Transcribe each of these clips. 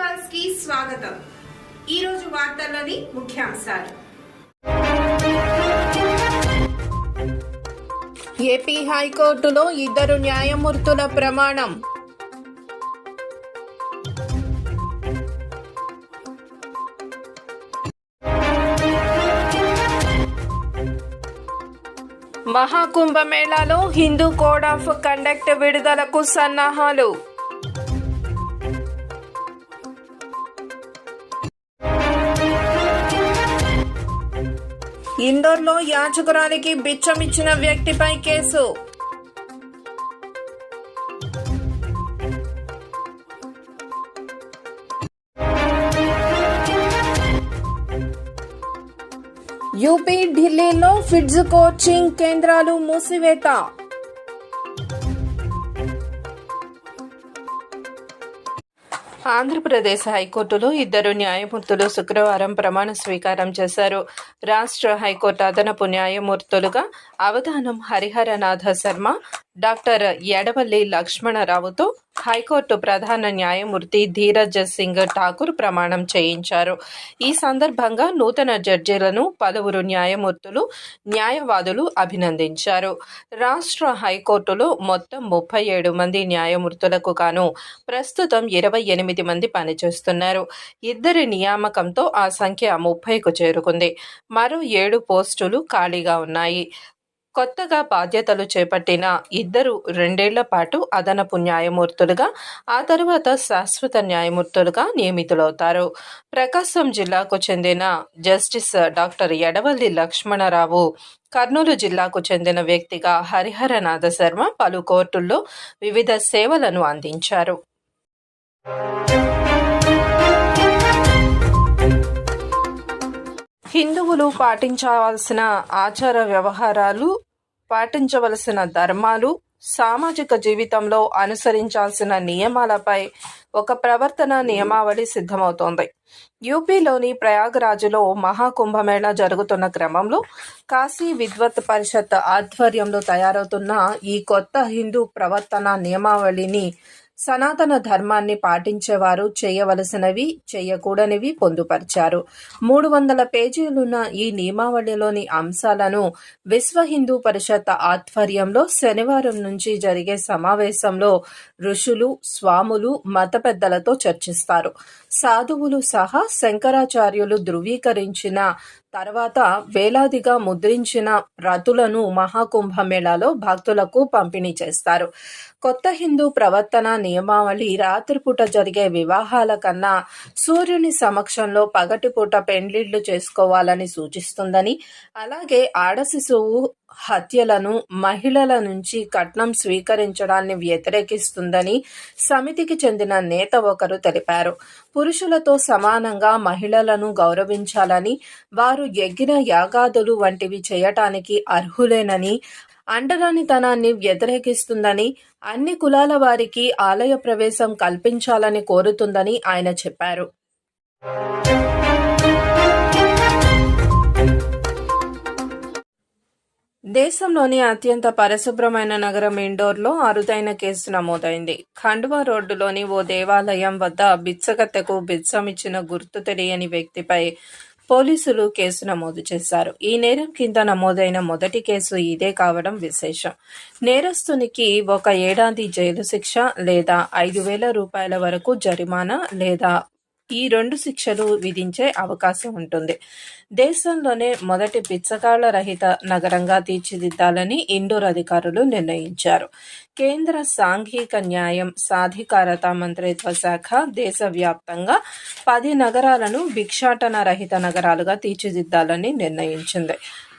పల్స్కి స్వాగతం. ఈ రోజు వార్తల్లోని ముఖ్యాంశాలు. ఏపీ హైకోర్టులో ఇద్దరు న్యాయమూర్తుల ప్రమాణం. మహాకుంభమేళాలో హిందూ కోడ్ ఆఫ్ కండక్ట్ విడుదలకు సన్నాహాలు. ఇందోర్లో యాచకురాలికి బిచ్చమిచ్చిన వ్యక్తిపై కేసు. యూపీ ఢిల్లీలో ఫిడ్జ్ కోచింగ్ కేంద్రాలు మూసివేత. ఆంధ్రప్రదేశ్ హైకోర్టులో ఇద్దరు న్యాయమూర్తులు శుక్రవారం ప్రమాణ స్వీకారం చేశారు. రాష్ట్ర హైకోర్టు అదనపు న్యాయమూర్తులుగా అవధానం హరిహరనాథ శర్మ డాక్టర్ ఎడవల్లి లక్ష్మణరావుతో హైకోర్టు ప్రధాన న్యాయమూర్తి ధీరజ్ సింగ్ ఠాకూర్ ప్రమాణం చేయించారు. ఈ సందర్భంగా నూతన జడ్జీలను పలువురు న్యాయమూర్తులు న్యాయవాదులు అభినందించారు. రాష్ట్ర హైకోర్టులో మొత్తం ముప్పై ఏడు మంది న్యాయమూర్తులకు గాను ప్రస్తుతం ఇరవై ఎనిమిది మంది పనిచేస్తున్నారు. ఇద్దరి నియామకంతో ఆ సంఖ్య ముప్పైకు చేరుకుంది. మరో ఏడు పోస్టులు ఖాళీగా ఉన్నాయి. కొత్తగా బాధ్యతలు చేపట్టిన ఇద్దరు రెండేళ్ళ పాటు అదనపు న్యాయమూర్తులుగా ఆ తర్వాత శాశ్వత న్యాయమూర్తులుగా నియమితులవుతారు. ప్రకాశం జిల్లాకు చెందిన జస్టిస్ డాక్టర్ ఎడవల్లి లక్ష్మణరావు కర్నూలు జిల్లాకు చెందిన వ్యక్తిగా హరిహరనాథ శర్మ పలు కోర్టుల్లో వివిధ సేవలను అందించారు. హిందువులు పాటించవలసిన ఆచార వ్యవహారాలు పాటించవలసిన ధర్మాలు సామాజిక జీవితంలో అనుసరించాల్సిన నియమాలపై ఒక ప్రవర్తన నియమావళి సిద్ధమవుతోంది. యూపీలోని ప్రయాగరాజులో మహాకుంభమేళా జరుగుతున్న క్రమంలో కాశీ విద్వత్ పరిషత్ ఆధ్వర్యంలో తయారవుతున్న ఈ కొత్త హిందూ ప్రవర్తన నియమావళిని సనాతన ధర్మాన్ని పాటించేవారు చేయవలసినవి చేయకూడనివి పొందుపరిచారు. మూడు వందల పేజీలున్న ఈ నియమావళిలోని అంశాలను విశ్వ హిందూ పరిషత్ ఆధ్వర్యంలో శనివారం నుంచి జరిగే సమావేశంలో ఋషులు స్వాములు మత పెద్దలతో చర్చిస్తారు. సాధువులు సహా శంకరాచార్యులు ధృవీకరించిన తర్వాత వేలాదిగా ముద్రించిన రతులను మహాకుంభమేళాలో భక్తులకు పంపిణీ చేస్తారు. కొత్త హిందూ ప్రవర్తన నియమావళి రాత్రిపూట జరిగే వివాహాల కన్నా సూర్యుని సమక్షంలో పగటిపూట పెండ్లిళ్ళు చేసుకోవాలని సూచిస్తుందని అలాగే ఆడ శిశువు హత్యలను మహిళల నుంచి కట్నం స్వీకరించడాన్ని వ్యతిరేకిస్తుందని సమితికి చెందిన నేత ఒకరు తెలిపారు. పురుషులతో సమానంగా మహిళలను గౌరవించాలని వారు ఎగ్గిన యాగాదులు వంటివి చేయటానికి అర్హులేనని అండరానితనాన్ని వ్యతిరేకిస్తుందని అన్ని కులాల వారికి ఆలయ ప్రవేశం కల్పించాలని కోరుతుందని ఆయన చెప్పారు. దేశంలోని అత్యంత పరిశుభ్రమైన నగరం ఇండోర్లో అరుదైన కేసు నమోదైంది. ఖండ్వా రోడ్డులోని ఓ దేవాలయం వద్ద బిచ్చగత్తెకు బిచ్చమిచ్చిన గుర్తు తెలియని వ్యక్తిపై పోలీసులు కేసు నమోదు చేశారు. ఈ నేరం కింద నమోదైన మొదటి కేసు ఇదే కావడం విశేషం. నేరస్తునికి ఒక ఏడాది జైలు శిక్ష లేదా ఐదు వేల రూపాయల వరకు జరిమానా లేదా ఈ రెండు శిక్షలు విధించే అవకాశం ఉంటుంది. దేశంలోనే మొదటి బిచ్చగాళ్ళ రహిత నగరంగా తీర్చిదిద్దాలని ఇండోర్ అధికారులు నిర్ణయించారు. కేంద్ర సాంఘిక న్యాయం సాధికారత మంత్రిత్వ శాఖ దేశవ్యాప్తంగా పది నగరాలను భిక్షాటన రహిత నగరాలుగా తీర్చిదిద్దాలని నిర్ణయించింది.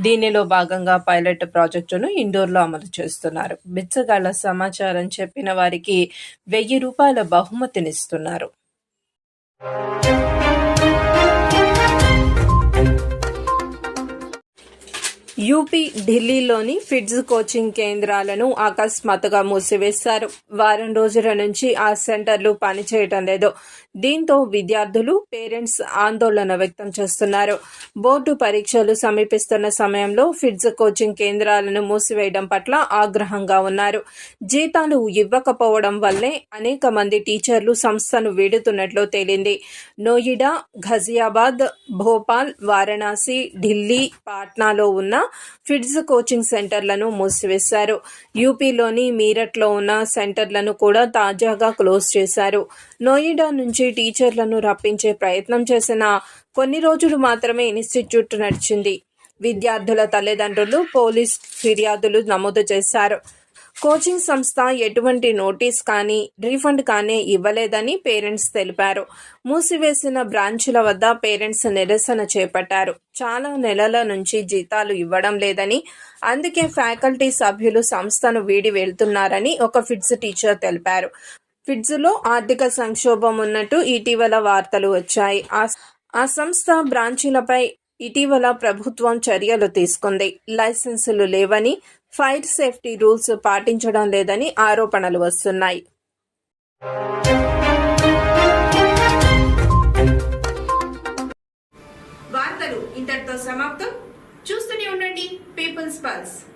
దీనిలో భాగంగా పైలట్ ప్రాజెక్టును ఇండోర్లో అమలు చేస్తున్నారు. బిచ్చగాళ్ళ సమాచారం చెప్పిన వారికి వెయ్యి రూపాయల బహుమతినిస్తున్నారు. యూపీ ఢిల్లీలోని ఫిడ్జ్ కోచింగ్ కేంద్రాలను అకస్మాత్తుగా మూసివేశారు. వారం రోజుల నుంచి ఆ సెంటర్లు పనిచేయటం లేదు. దీంతో విద్యార్థులు పేరెంట్స్ ఆందోళన వ్యక్తం చేస్తున్నారు. బోర్డు పరీక్షలు సమీపిస్తున్న సమయంలో ఫిడ్జ్ కోచింగ్ కేంద్రాలను మూసివేయడం పట్ల ఆగ్రహంగా ఉన్నారు. జీతాలు ఇవ్వకపోవడం వల్లే అనేక మంది టీచర్లు సంస్థను వీడుతున్నట్లు తేలింది. నోయిడా ఘజియాబాద్ భోపాల్ వారణాసి ఢిల్లీ పాట్నాలో ఉన్న ఫిడ్జ్ కోచింగ్ సెంటర్లను మూసివేశారు. యూపీలోని మీరట్లో ఉన్న సెంటర్లను కూడా తాజాగా క్లోజ్ చేశారు. నోయిడా నుంచి టీచర్లను రప్పించే ప్రయత్నం చేసిన కొన్ని రోజులు మాత్రమే ఇన్స్టిట్యూట్ నడిచింది. విద్యార్థుల తల్లిదండ్రులు పోలీస్ ఫిర్యాదులు నమోదు చేశారు. కోచింగ్ సంస్థ ఎటువంటి నోటీస్ కానీ రీఫండ్ కానీ ఇవ్వలేదని పేరెంట్స్ తెలిపారు. మూసివేసిన బ్రాంచుల వద్ద పేరెంట్స్ నిరసన చేపట్టారు. చాలా నెలల నుంచి జీతాలు ఇవ్వడం లేదని అందుకే ఫ్యాకల్టీ సభ్యులు సంస్థను వీడి వెళ్తున్నారని ఒక ఫిట్స్ టీచర్ తెలిపారు. ఫిడ్జ్లో ఆర్థిక సంక్షోభం ఉన్నట్టు ఇటీవల వార్తలు వచ్చాయి. ఆ- సంస్థ బ్రాంచీలపై ఇటీవల ప్రభుత్వం చర్యలు తీసుకుంది. లైసెన్సులు లేవని ఫైర్ సేఫ్టీ రూల్స్ పాటించడం లేదని ఆరోపణలు వస్తున్నాయి. వార్తలు ఇంతటితో సమాప్తం. చూస్తూనే ఉండండి. Peoples pulse